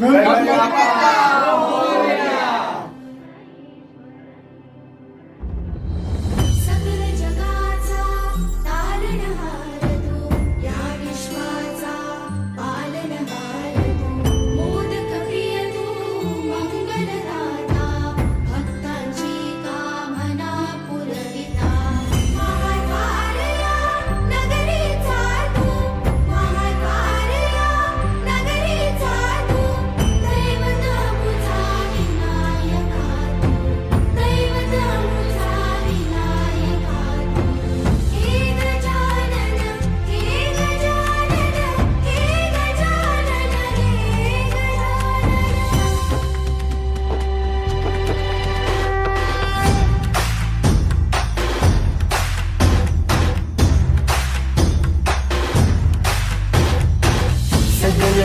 네, 멸망받다.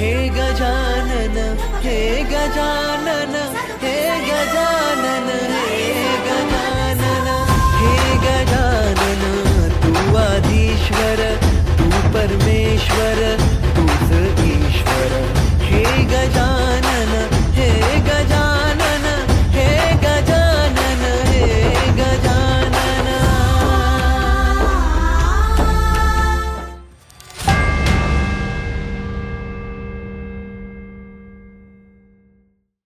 हे गजानन हे गजानन हे गजानन हे गजानन हे गजानन तू आधीश्वर तू परमेश्वर तूच ईश्वर.